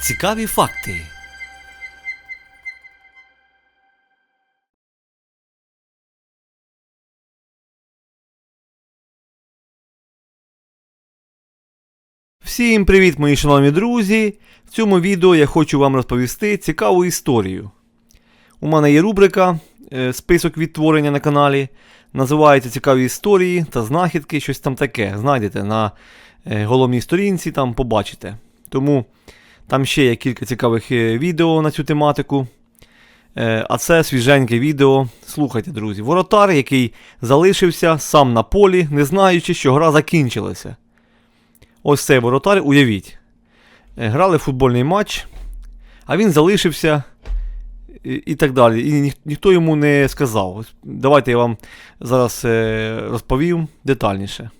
Цікаві факти. Всім привіт, мої шановні друзі! В цьому відео я хочу вам розповісти цікаву історію. У мене є рубрика е, Список відтворення на каналі. Називається Цікаві історії та знахідки, щось там таке. Знайдете на е, головній сторінці, там побачите. Тому там ще є кілька цікавих е, відео на цю тематику. Е, А це свіженьке відео. Слухайте, друзі. Воротар, який залишився сам на полі, не знаючи, що гра закінчилася. Ось цей воротар, уявіть. Е, Грали футбольний матч, а він залишився і, так далі. І ніх, ніхто йому не сказав. Давайте я вам зараз розповім детальніше.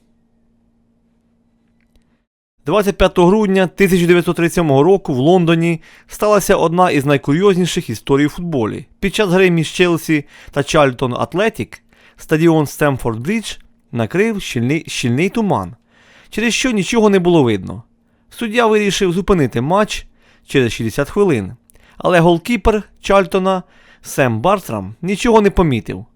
25 грудня 1937 року в Лондоні сталася одна із найкурйозніших історій у футболі. Під час гри між Челсі та Чарльтон Атлетік стадіон Стемфорд Брідж накрив щільний, щільний туман, через що нічого не було видно. Суддя вирішив зупинити матч через 60 хвилин, але голкіпер Чарльтона Сем Бартрам нічого не помітив.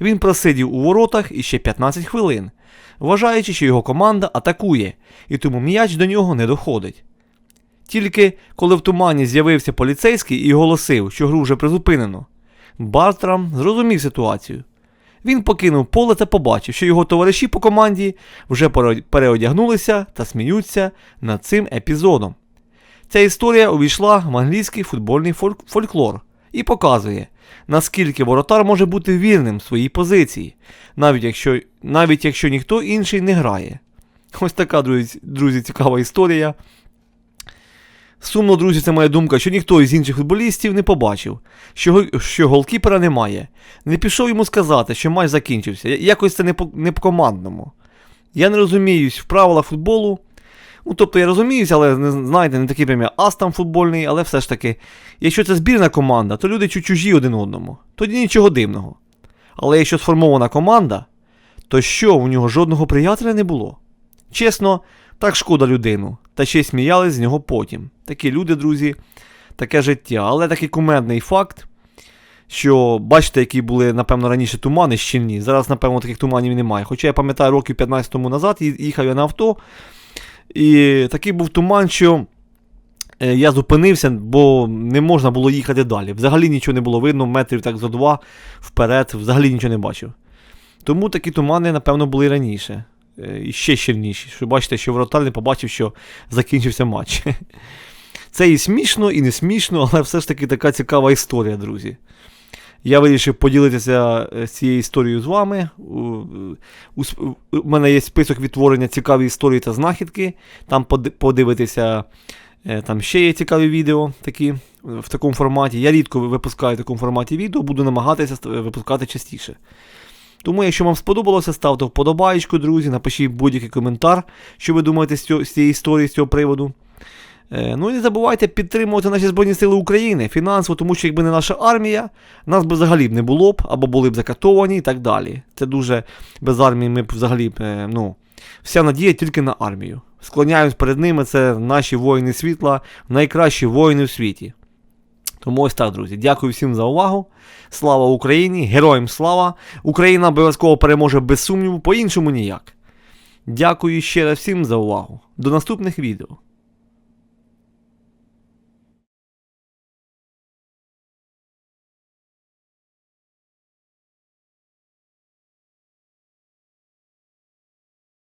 Він просидів у воротах іще 15 хвилин, вважаючи, що його команда атакує, і тому м'яч до нього не доходить. Тільки коли в тумані з'явився поліцейський і оголосив, що гру вже призупинено, Бартрам зрозумів ситуацію. Він покинув поле та побачив, що його товариші по команді вже переодягнулися та сміються над цим епізодом. Ця історія увійшла в англійський футбольний фольк- фольклор і показує, наскільки воротар може бути вірним своїй позиції, навіть якщо, навіть якщо ніхто інший не грає. Ось така, друзі, цікава історія. Сумно, друзі, це моя думка, що ніхто із інших футболістів не побачив, що, що голкіпера немає. Не пішов йому сказати, що матч закінчився. Якось це не по, не по командному. Я не розуміюсь в правилах футболу. Ну, тобто я розуміюсь, але знаєте, не такий прям ас там футбольний, але все ж таки, якщо це збірна команда, то люди чужі один одному. Тоді нічого дивного. Але якщо сформована команда, то що, у нього жодного приятеля не було? Чесно, так шкода людину, та ще й сміялись з нього потім. Такі люди, друзі, таке життя. Але такий кумедний факт, що бачите, які були, напевно, раніше тумани щільні. Зараз, напевно, таких туманів немає. Хоча я пам'ятаю, років 15 тому назад їхав я на авто, і такий був туман, що е, я зупинився, бо не можна було їхати далі. Взагалі нічого не було видно, метрів так за два вперед, взагалі нічого не бачив. Тому такі тумани, напевно, були раніше. Е, І ще щільніші. Що бачите, що вратар не побачив, що закінчився матч. Це і смішно, і не смішно, але все ж таки така цікава історія, друзі. Я вирішив поділитися е, цією історією з вами. У, у, сп- у мене є список відтворення цікаві історії та знахідки. Там подивитися, е, там ще є цікаві відео такі е, в такому форматі. Я рідко випускаю в такому форматі відео, буду намагатися випускати частіше. Тому, якщо вам сподобалося, ставте вподобаєчку, друзі, напишіть будь-який коментар, що ви думаєте з цієї історії, з цього приводу. Е, Ну і не забувайте підтримувати наші Збройні Сили України фінансово, тому що якби не наша армія, нас би взагалі не було б, або були б закатовані і так далі. Це дуже без армії ми б взагалі е, ну, вся надія тільки на армію. Склоняємось перед ними, це наші воїни світла, найкращі воїни в світі. Тому ось так, друзі. Дякую всім за увагу. Слава Україні! Героям слава! Україна обов'язково переможе без сумніву, по-іншому ніяк. Дякую ще раз всім за увагу. До наступних відео.